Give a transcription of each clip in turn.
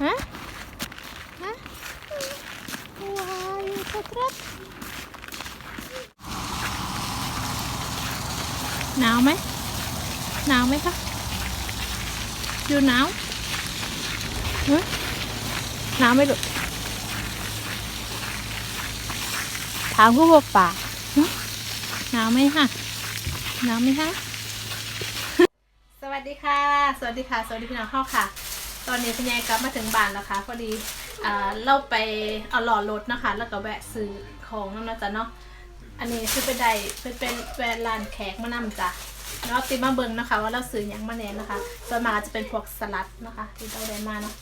ฮะ ฮะว้ายตะกรับหนาวไหมหนาวไหมคะอยู่หนาวฮะหนาวไหมลูกถามผู้บอกป่าฮะหนาวไหมคะหนาวไหมคะสวัสดีค่ะ สวัสดีค่ะ สวัสดีพี่น้องเข้าค่ะ ตอนนี้คุณยายกลับมาถึงบ้านแล้วค่ะพอดีอ่าเราไปเอาหล่อรถนะคะ แล้วก็แวะซื้อของน้ำนะจ๊ะเนาะอันนี้คือเป็นได้เป็นเป็นแวะร้านแขกมานำจ้ะเนาะติมาเบิ่งนะคะ ว่าเราซื้อหยังมาแน่นะคะส่วนมากจะเป็นพวกสลัดนะคะ ที่เราได้มาเนาะ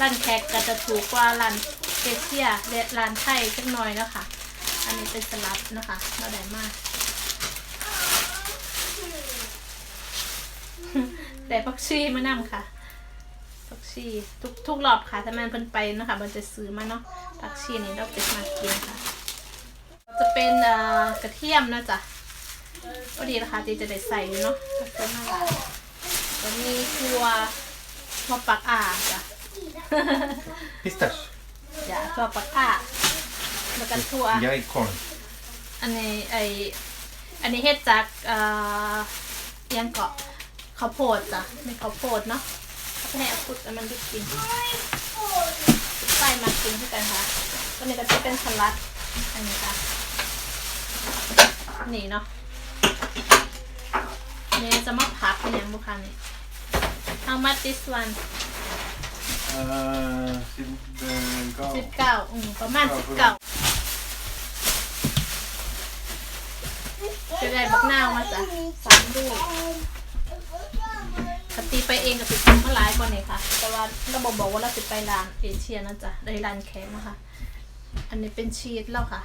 ร้านแขกก็จะถูกกว่าร้านเอเชียและร้านไทยจักหน่อยนะคะ อันนี้เป็นสลัดนะคะ เราได้มาก แต่ผักชีมานำค่ะผักชีทุกทุกรอบค่ะถ้ามันเพิ่นไปเนาะคะมันจะซื้อมาเนาะผักชีนี่เราเป็นมากินค่ะ จะเป็นเอ่อกระเทียมนะจ๊ะก็ดีนะคะที่จะได้ใส่อยู่เนาะกระเทียมมากแล้วมีถั่วถั่วปักอ่าจ้ะ Pistache. อย่าถั่วปักอ่าแล้วก็ถั่ว Jag corn. อันนี้ไออันนี้เฮ็ดจากเอ่อเอียงเกาะ ข้าวโพดจ้ะไม่ข้าวโพดเนาะเอาไปให้อาพุดแล้วมันได้กินใส่มากินด้วยกันค่ะตัวนี้ก็จะเป็นสลัดอันนี้ค่ะนี่เนาะนี่จะมาพัดเป็นยังบุคันนี่ How much this one Uh, till the สิบ go. เก้าอืมประมาณสิบเก้าจะได้บักนาวมาจ้ะสามลูก ปฏิไปเองกับติดมาหลายกว่านี่ค่ะ แต่ว่าระบบบอกว่าเราติดไปร้านเอเชียนะจ๊ะได้ร้านแขกนะคะ อันนี้เป็นชีสแล้วค่ะ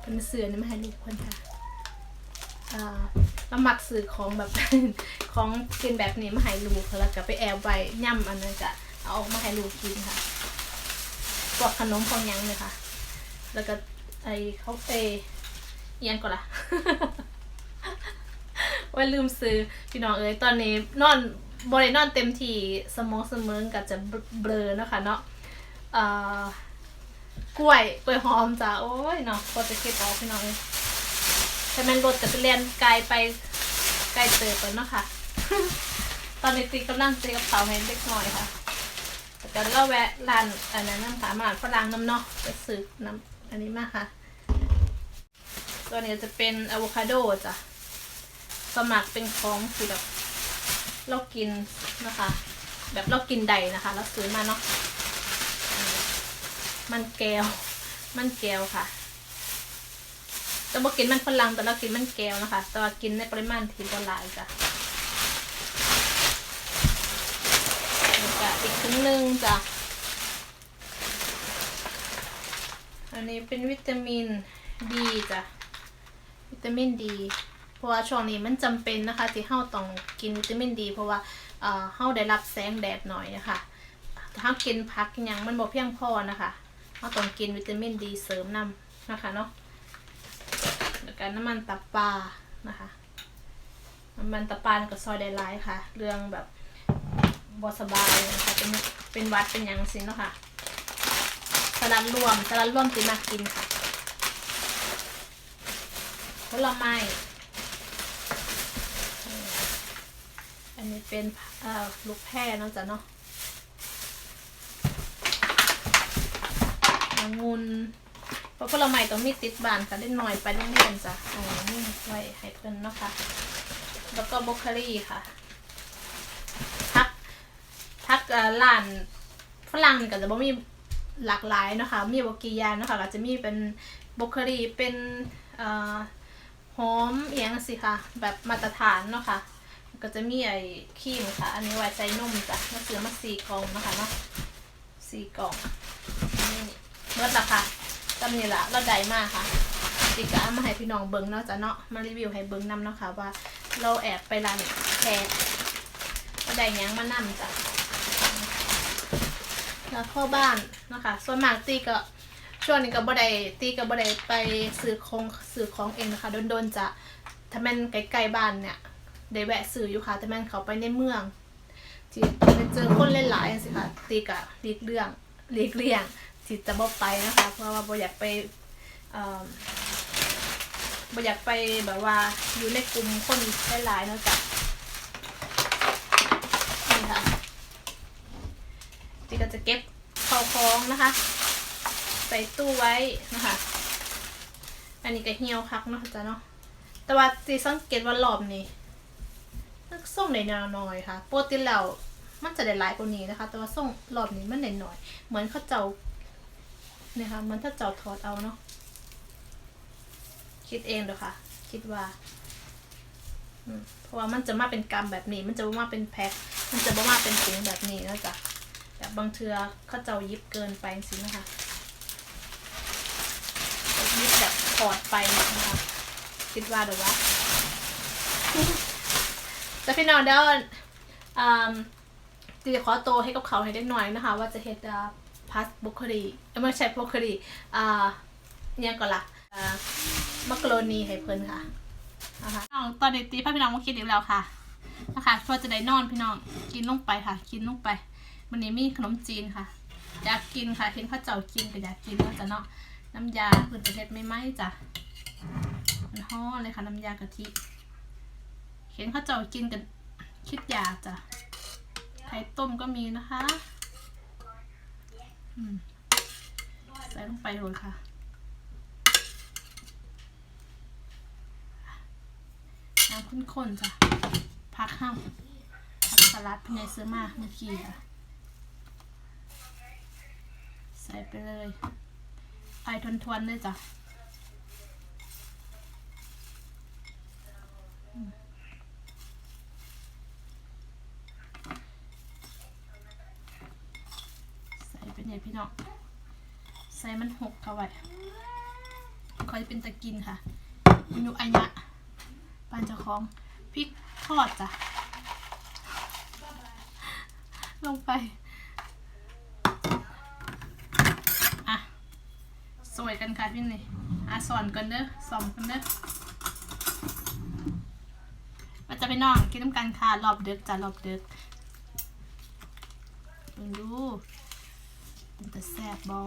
เป็นเสือนี่มาให้ลูกคนค่ะอ่าเราหมักสื่อของแบบของกินแบบนี้มาให้ลูกแล้วก็ไปแอบไว้ย่ำอันนั้นจะเอาออกมาให้ลูกกินค่ะพวกขนมพวกยังเลยค่ะ แล้วก็ไอ้เขาเอเอียงก่อนละ ว่าลืมซื้อพี่น้องเอ้ยตอนนี้นอนบริเนอนเต็มที่สมองเสมองกับจะเบลอเนาะคะเนาะเอ่อกล้วยกล้วยหอมจ้ะโอ้ยเนาะก็จะเก็บออกพี่น้องเอ้ยแต่มันรถจะไปเรียนไกลไปไกลเติบไปเนาะค่ะ ตอนนี้ตีกำลังเตรียมกระเป๋าให้เด็กหน่อยค่ะแต่ก็เราแวะร้านอันนั้นน้ำผามาฝรั่งน้ำเนาะจะซื้อน้ำอันนี้มาค่ะ ตัวนี้จะเป็นอะโวคาโดจ้ะ สมัครเป็นของที่แบบเรากินนะคะ แบบเรากินใดนะคะเราซื้อมาเนาะมันแก้ว มันแก้วค่ะแต่บอกกินมันฝรั่งแต่เรากินมันแก้วนะคะแต่ว่ากินในปริมาณที่บ่หลายจ้ะอีกครึ่งหนึงจ้ะอันนี้เป็นวิตามินดีจ้ะ วิตามินดี เพราะว่าช่วงนี้มันจำเป็นนะคะที่เฮาต้องกินวิตามินดี เพราะว่าเอ่อเฮาได้รับแสงแดดหน่อยนะคะถ้าเฮากินพักยังมันบ่เพียงพอนะคะเฮาต้องกินวิตามินดีเสริมนำนะคะเนาะแล้วก็น้ำมันตับปลานะคะน้ำมันตับปลานี่ก็ซอยได้หลายค่ะ เรื่องแบบบ่สบายนะคะเป็นเป็นวัดเป็นยังสิเนาะค่ะสลัดรวมสลัดรวมติมากินค่ะผลไม้ อันนี้เป็นลูกแพร่เนาะจ๊ะเนาะองุนเพราะผลไม้ต้องมีติดบานค่ะได้หน่อยไปโรงเรียนจ้ะอ๋อนี่ไว้ให้เพิ่นเนาะค่ะ แล้วก็บรอกโคลีค่ะพักพักเอ่อร้านฝรั่งนี่ก็จะบ่มีหลากหลายเนาะคะ มีบกียางเนาะคะก็จะมีเป็นบรอกโคลีเป็นอ่หอมเอียงสิค่ะ แบบมาตรฐานเนาะค่ะ ก็จะมีไอ้ครีมค่ะ อันนี้ไว้ใส่นมจ้ะมาซื้อมาสี่กล่องนะคะเนาะสี่กล่องนี่เมื่อละค่ะจำนี่ละเราได้มากค่ะติกะเอามาให้พี่น้องเบิ้งเนาะจ้ะเนาะมารีวิวให้เบิ้งนำเนาะค่ะว่าเราแอบไปร้านแขกเราได้ยังมานำจ้ะแล้วพ่อบ้านนะคะส่วนมากตีก็ช่วงนี้ก็บ่ได้ตีก็บ่ได้ไปซื้อของซื้อของเองนะคะโดนๆจะถ้าแม่นใกลๆบ้านเนี่ย ได้แวะซื้ออยู่ค่ะ แต่แม่นเขาไปในเมืองที่ไปเจอคนหลายๆสิค่ะตีกะหลีกเลี่ยงหลีกเลี่ยงที่จะบ่ไปนะคะ เพราะว่าบ่อยากไปเอ่อบ่อยากไปแบบว่าอยู่ในกลุ่มคนหลายๆเนอะจ้ะนี่ค่ะตีก็จะเก็บเข้าของนะคะ ใส่ตู้ไว้นะคะ อันนี้ก็เหี่ยวคักเนาะจ้ะเนาะแต่ว่าตีสังเกตว่ารอบนี้ ส่งในแนวน้อยค่ะปกติแล้วมันจะได้หลายกว่านี้นะคะ แต่ว่าส่งรอบนี้มันได้น้อย เหมือนเขาเจ้าเนี่ยค่ะเหมันถ้าเจ้าถอดเอาเนาะคิดเองเด้อค่ะ คิดว่าเพราะว่ามันจะมาเป็นกรรมแบบนี้ มันจะมาเป็นแพ็คมันจะมาเป็นถุงแบบนี้นะจ๊ะแบบบางเทือเขาเจ้ายิบเกินไปสินะคะยิบแบบถอดไปนะคะคิดว่าเดี๋ยวว่า แต่พี่น้องเดี๋ยวอืมจะขอโตวให้กับเขาให้ได้หน่อยนะคะ ว่าจะเฮ็ดอ่าพัสบุคลีเอ้ยไม่ใช่บุคลีอ่าเนี่ยก่อนละอ่ามักโรนีให้เพิ่นค่ะนะคะน้องตอนนี้ตีพาพี่น้องมาคิดอีกแล้วค่ะนะคะเพื่อจะได้นอนพี่น้องกินลงไปค่ะ กินลงไป วันนี้มีขนมจีนค่ะอยากกินค่ะเห็นข้าวเจ้ากินก็อยากกินแล้วจ้ะเนาะน้ำยาเพิ่นจะเฮ็ดไม่ไหมจ้ะมันฮ้อเลยค่ะน้ำยากะทิ เห็นเขาเจ้ากินกันคิดอยากจ้ะไข่ต้มก็มีนะคะใส่ลงไปเลยค่ะ น้ำข้นๆจ้ะพักห้ามผักสลัดพี่นยซื้อมาเมื่อกี้ค่ะใส่ไปเลยไอทวนๆเลยจ้ะ ใส่ไปเนี่ยพี่น้องใส่มันหกเข้าไว้คอยเป็นตะกินค่ะเมนูอันยะปานจ้าของพริกทอดจ้ะ ลงไปอะสวยกันค่ะพี่นี่อะสอนกันเด้อสอนกันเด้อว่าจะไปน้องกินน้ำกันค่ะรอบเด็กจ้ะรอบเด็กดู มันแต่แซ่บบอ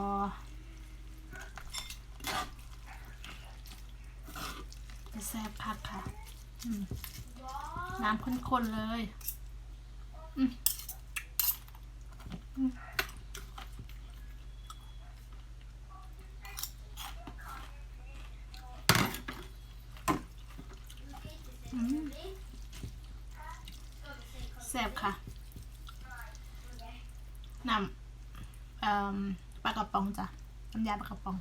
จะแซ่บผักค่ะน้ำข้นๆเลย อืมอืมอืมแซ่บค่ะ นำเอ่อ ปลากระป๋องจ้ะน้ำยาปลากระป๋อง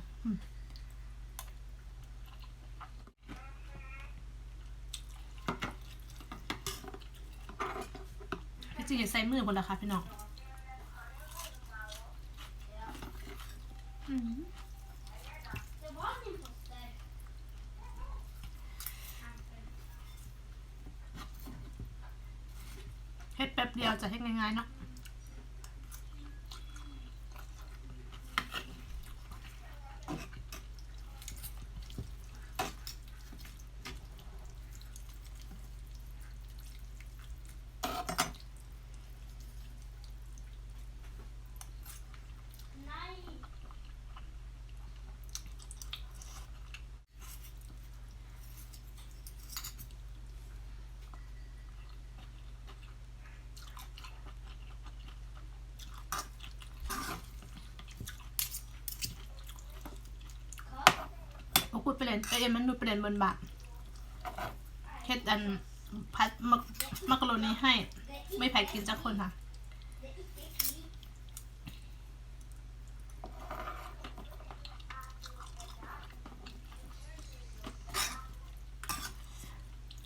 พี่จีอย่าใส่มือบนละค่ะพี่น้องเฮ็ดแป๊บเดียวจะเฮ็ดง่ายๆเนาะ ดไปเล่นเอ้ยมันดูไปเล่นบนบาทเฮ็ดอันพัดมักมักกะโรนีให้ ไม่แพ้กินจักคนค่ะ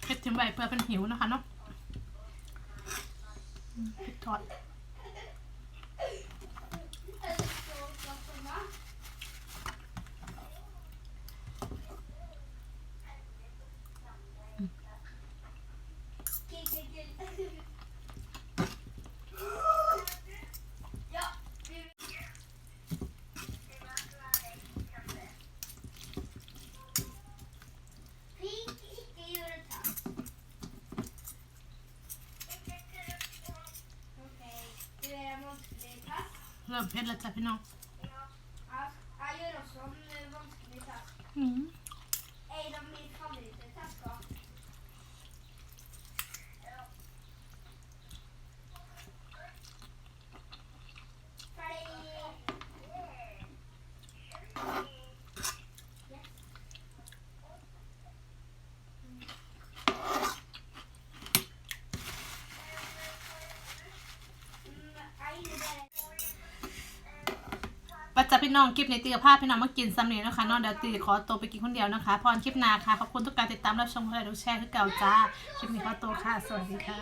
เฮ็ดทิ้งไว้เพื่อเป็นหิวนะคะเนาะอืมเฮ็ดทอด ริ่มเผ็ดแล้วจ้ะพี่น้อง จ้าพี่น้องคลิปในตีกับภาพพี่น้องมากินซ้ำนี้นะคะเนอนเดี๋ยวตีขอตัวไปกินคนเดียวนะคะ พรคลิปนาค่ะ ขอบคุณทุกการติดตามรับชมและรูแชร์คือเก่าจ้า คลิปนี้ขอตัวค่ะ สวัสดีค่ะ